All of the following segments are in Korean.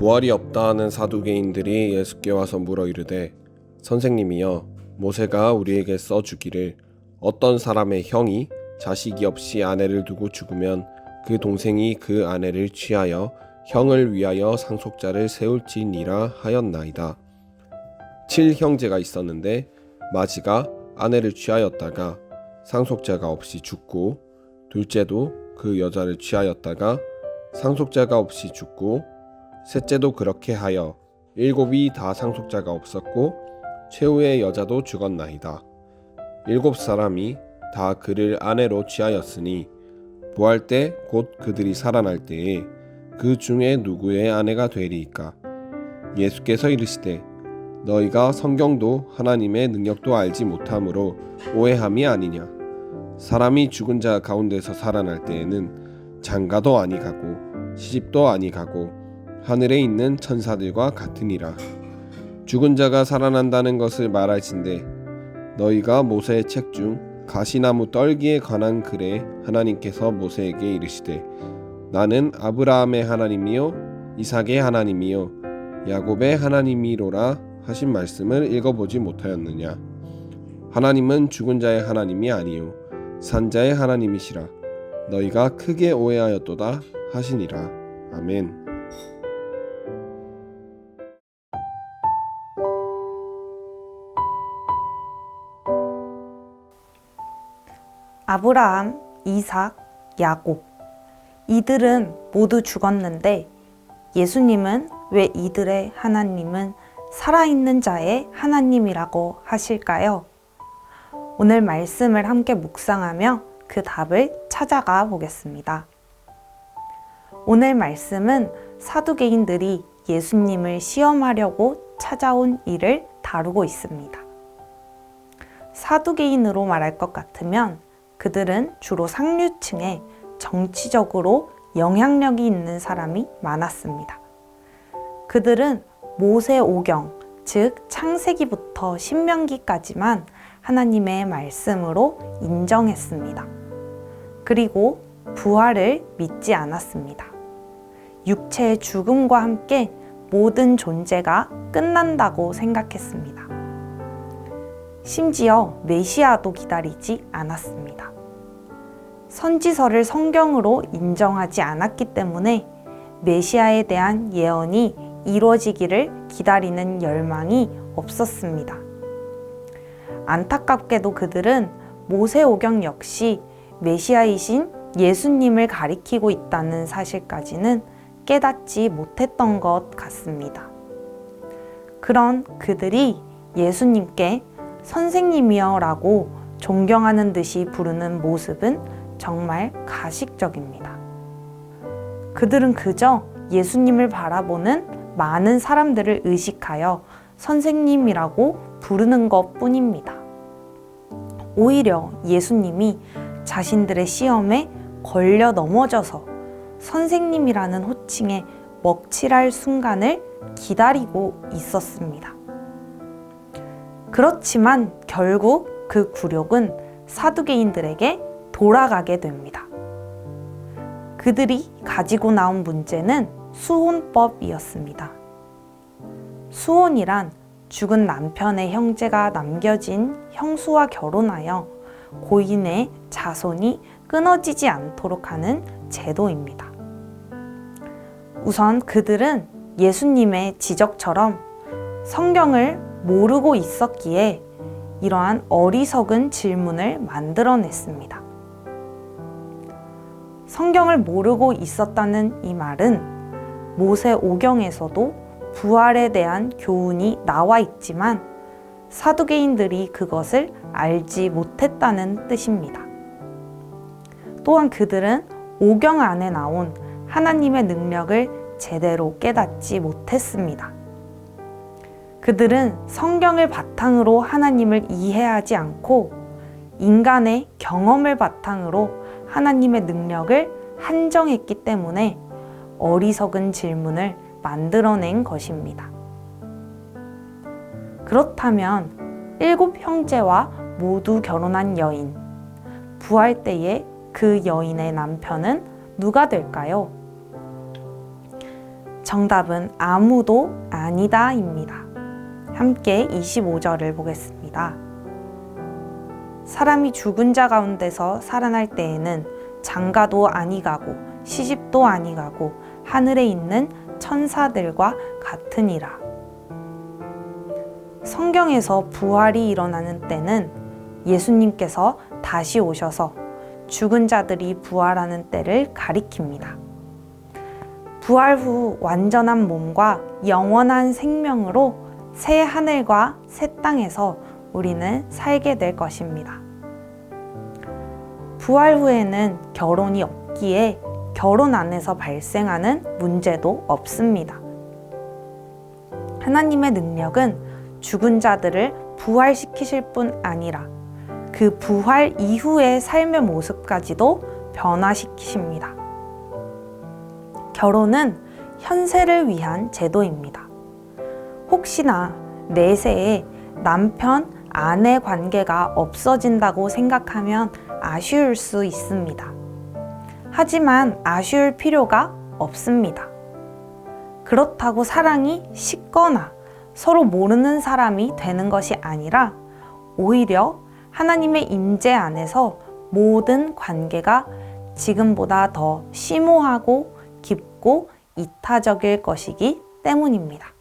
부활이 없다 하는 사두개인들이 예수께 와서 물어 이르되 선생님이여 모세가 우리에게 써 주기를 어떤 사람의 형이 자식이 없이 아내를 두고 죽으면 그 동생이 그 아내를 취하여 형을 위하여 상속자를 세울지니라 하였나이다. 칠 형제가 있었는데 마지가 아내를 취하였다가 상속자가 없이 죽고 둘째도 그 여자를 취하였다가 상속자가 없이 죽고 셋째도 그렇게 하여 일곱이 다 상속자가 없었고 최후의 여자도 죽었나이다. 일곱 사람이 다 그를 아내로 취하였으니 부활 때 곧 그들이 살아날 때에 그 중에 누구의 아내가 되리이까 예수께서 이르시되 너희가 성경도 하나님의 능력도 알지 못함으로 오해함이 아니냐 사람이 죽은 자 가운데서 살아날 때에는 장가도 아니 가고 시집도 아니 가고 하늘에 있는 천사들과 같으니라. 죽은 자가 살아난다는 것을 말할진대. 너희가 모세의 책 중 가시나무 떨기에 관한 글에 하나님께서 모세에게 이르시되 나는 아브라함의 하나님이요 이삭의 하나님이요 야곱의 하나님이로라 하신 말씀을 읽어보지 못하였느냐? 하나님은 죽은 자의 하나님이 아니요 산자의 하나님이시라. 너희가 크게 오해하였도다 하시니라. 아멘 아브라함, 이삭, 야곱. 이들은 모두 죽었는데 예수님은 왜 이들의 하나님은 살아있는 자의 하나님이라고 하실까요? 오늘 말씀을 함께 묵상하며 그 답을 찾아가 보겠습니다. 오늘 말씀은 사두개인들이 예수님을 시험하려고 찾아온 일을 다루고 있습니다. 사두개인으로 말할 것 같으면 그들은 주로 상류층에 정치적으로 영향력이 있는 사람이 많았습니다. 그들은 모세 오경, 즉 창세기부터 신명기까지만 하나님의 말씀으로 인정했습니다. 그리고 부활을 믿지 않았습니다. 육체의 죽음과 함께 모든 존재가 끝난다고 생각했습니다. 심지어 메시아도 기다리지 않았습니다. 선지서를 성경으로 인정하지 않았기 때문에 메시아에 대한 예언이 이루어지기를 기다리는 열망이 없었습니다. 안타깝게도 그들은 모세오경 역시 메시아이신 예수님을 가리키고 있다는 사실까지는 깨닫지 못했던 것 같습니다. 그런 그들이 예수님께 선생님이여 라고 존경하는 듯이 부르는 모습은 정말 가식적입니다. 그들은 그저 예수님을 바라보는 많은 사람들을 의식하여 선생님이라고 부르는 것 뿐입니다. 오히려 예수님이 자신들의 시험에 걸려 넘어져서 선생님이라는 호칭에 먹칠할 순간을 기다리고 있었습니다. 그렇지만 결국 그 굴욕은 사두개인들에게 돌아가게 됩니다. 그들이 가지고 나온 문제는 수혼법이었습니다. 수혼이란 죽은 남편의 형제가 남겨진 형수와 결혼하여 고인의 자손이 끊어지지 않도록 하는 제도입니다. 우선 그들은 예수님의 지적처럼 성경을 모르고 있었기에 이러한 어리석은 질문을 만들어냈습니다. 성경을 모르고 있었다는 이 말은 모세 오경에서도 부활에 대한 교훈이 나와 있지만 사두개인들이 그것을 알지 못했다는 뜻입니다. 또한 그들은 오경 안에 나온 하나님의 능력을 제대로 깨닫지 못했습니다. 그들은 성경을 바탕으로 하나님을 이해하지 않고 인간의 경험을 바탕으로 하나님의 능력을 한정했기 때문에 어리석은 질문을 만들어낸 것입니다. 그렇다면 일곱 형제와 모두 결혼한 여인, 부활 때에 그 여인의 남편은 누가 될까요? 정답은 아무도 아니다입니다. 함께 25절을 보겠습니다. 사람이 죽은 자 가운데서 살아날 때에는 장가도 아니 가고 시집도 아니 가고 하늘에 있는 천사들과 같으니라. 성경에서 부활이 일어나는 때는 예수님께서 다시 오셔서 죽은 자들이 부활하는 때를 가리킵니다. 부활 후 완전한 몸과 영원한 생명으로 새 하늘과 새 땅에서 우리는 살게 될 것입니다. 부활 후에는 결혼이 없기에 결혼 안에서 발생하는 문제도 없습니다. 하나님의 능력은 죽은 자들을 부활시키실 뿐 아니라 그 부활 이후의 삶의 모습까지도 변화시키십니다. 결혼은 현세를 위한 제도입니다. 혹시나 내세에 남편, 아내 관계가 없어진다고 생각하면 아쉬울 수 있습니다. 하지만 아쉬울 필요가 없습니다. 그렇다고 사랑이 식거나 서로 모르는 사람이 되는 것이 아니라 오히려 하나님의 임재 안에서 모든 관계가 지금보다 더 심오하고 깊고 이타적일 것이기 때문입니다.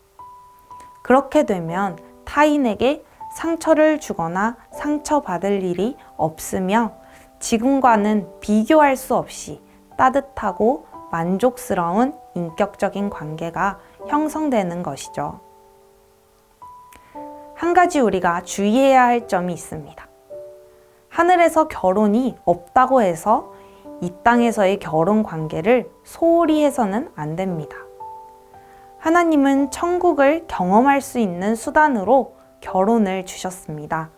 그렇게 되면 타인에게 상처를 주거나 상처받을 일이 없으며 지금과는 비교할 수 없이 따뜻하고 만족스러운 인격적인 관계가 형성되는 것이죠. 한 가지 우리가 주의해야 할 점이 있습니다. 하늘에서 결혼이 없다고 해서 이 땅에서의 결혼 관계를 소홀히 해서는 안 됩니다. 하나님은 천국을 경험할 수 있는 수단으로 결혼을 주셨습니다.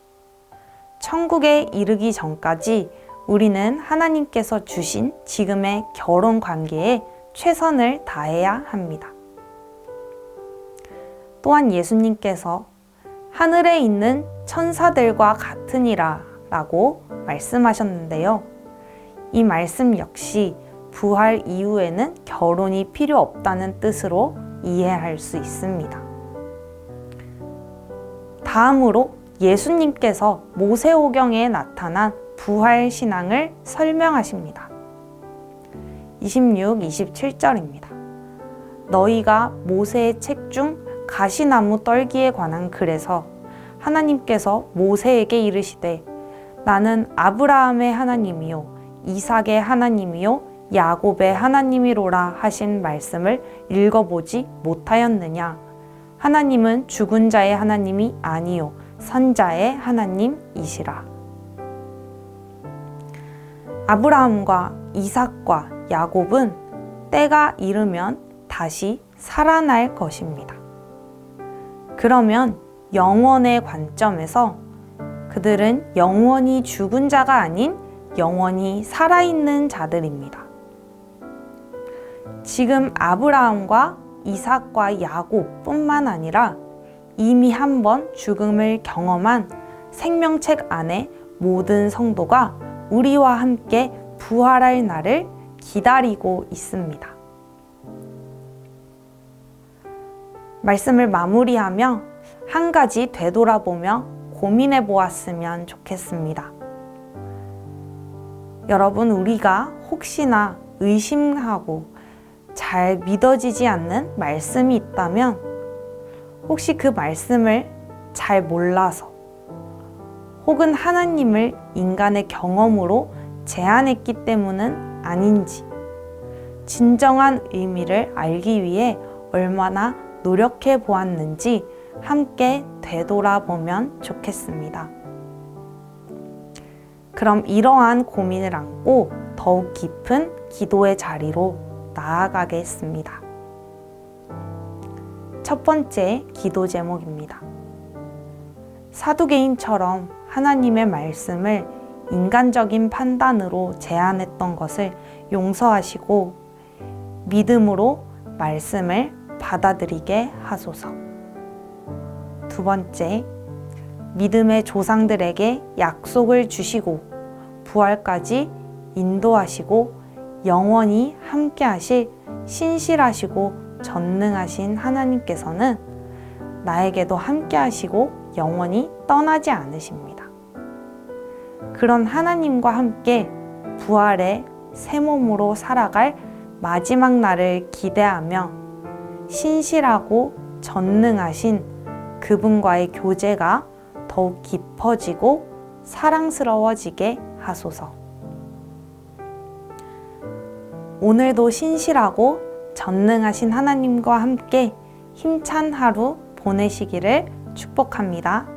천국에 이르기 전까지 우리는 하나님께서 주신 지금의 결혼 관계에 최선을 다해야 합니다. 또한 예수님께서 하늘에 있는 천사들과 같으니라 라고 말씀하셨는데요. 이 말씀 역시 부활 이후에는 결혼이 필요 없다는 뜻으로 이해할 수 있습니다. 다음으로 예수님께서 모세오경에 나타난 부활 신앙을 설명하십니다. 26, 27절입니다. 너희가 모세의 책 중 가시나무 떨기에 관한 글에서 하나님께서 모세에게 이르시되 나는 아브라함의 하나님이요 이삭의 하나님이요 야곱의 하나님이로라 하신 말씀을 읽어보지 못하였느냐 하나님은 죽은 자의 하나님이 아니요 선자의 하나님이시라 아브라함과 이삭과 야곱은 때가 이르면 다시 살아날 것입니다. 그러면 영원의 관점에서 그들은 영원히 죽은 자가 아닌 영원히 살아있는 자들입니다. 지금 아브라함과 이삭과 야곱뿐만 아니라 이미 한 번 죽음을 경험한 생명책 안에 모든 성도가 우리와 함께 부활할 날을 기다리고 있습니다. 말씀을 마무리하며 한 가지 되돌아보며 고민해 보았으면 좋겠습니다. 여러분, 우리가 혹시나 의심하고 잘 믿어지지 않는 말씀이 있다면 혹시 그 말씀을 잘 몰라서 혹은 하나님을 인간의 경험으로 제한했기 때문은 아닌지 진정한 의미를 알기 위해 얼마나 노력해 보았는지 함께 되돌아보면 좋겠습니다. 그럼 이러한 고민을 안고 더욱 깊은 기도의 자리로 나아가겠습니다. 첫 번째 기도 제목입니다. 사두개인처럼 하나님의 말씀을 인간적인 판단으로 제안했던 것을 용서하시고 믿음으로 말씀을 받아들이게 하소서. 두 번째, 믿음의 조상들에게 약속을 주시고 부활까지 인도하시고 영원히 함께 하실 신실하시고 전능하신 하나님께서는 나에게도 함께 하시고 영원히 떠나지 않으십니다. 그런 하나님과 함께 부활의 새 몸으로 살아갈 마지막 날을 기대하며 신실하고 전능하신 그분과의 교제가 더욱 깊어지고 사랑스러워지게 하소서. 오늘도 신실하고 전능하신 하나님과 함께 힘찬 하루 보내시기를 축복합니다.